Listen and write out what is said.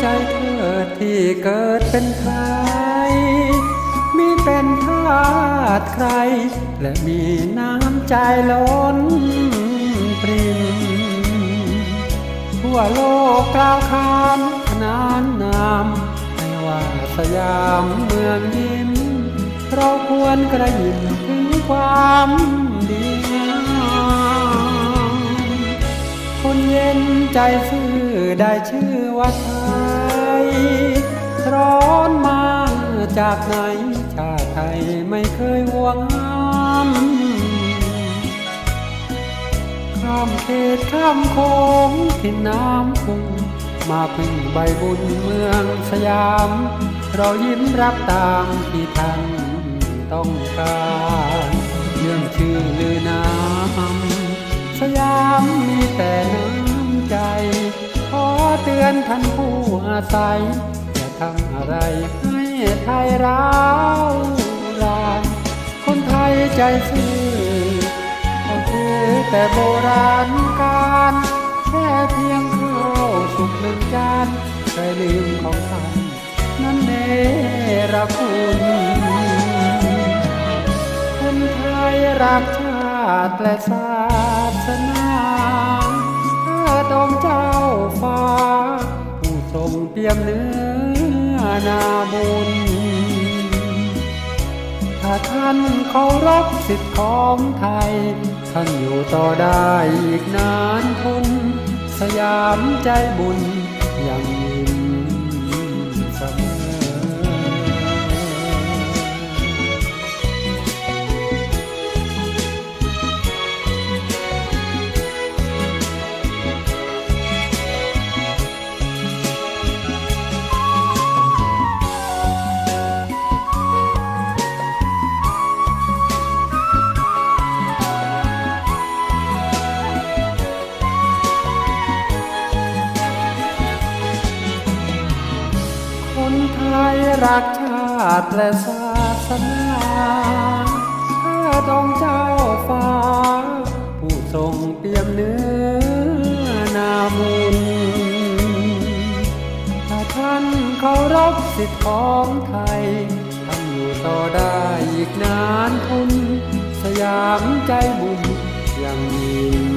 ใจเธอที่เกิดเป็นไทยมีเป็นทาสใคร และมีน้ำใจล้นปริมทั่วโลกกล่าวขานนานนามให้ว่าสยามเมืองยิ้ม เราควรกระยิมถึงความดีงามคนเย็นใจซื่อ ได้ชื่อว่าไทย ร้อนมาจากไหนชาติไทยไม่เคยห่วงห้ามข้ามเขตข้ามโค้งที่น้ำพุ่งมาพึ่งใบบุญเมืองสยาม เรายิ้มรับตามที่ท่านต้องการเรื่องชื่อลือนามสยามมีแต่น้ เตือนท่านผู้อาศัยอย่าทำอะไรให้ไทยร้าวรานคนไทยใจซื่อก็คือแต่โบราณการแค่เพียงข้าวสุกหนึ่งจานเคยลืมของท่านนั้นเนรคุณคนไทยรักชาติและศาสนา ยมเนื้อนาบุญ ถ้าท่านเคารพสิทธิของไทย ท่านอยู่ต่อได้อีกนานทนสยามใจบุญยัง ไทยรักชาติและศาสนาเพื่อดองเจ้าฟ้า ผู้ทรงเปี่ยมเนื้อนามุนถ้าท่านเคารพสิทธิของไทยท่านอยู่ต่อได้อีกนานทุนสยามใจบุญยังยิ้ม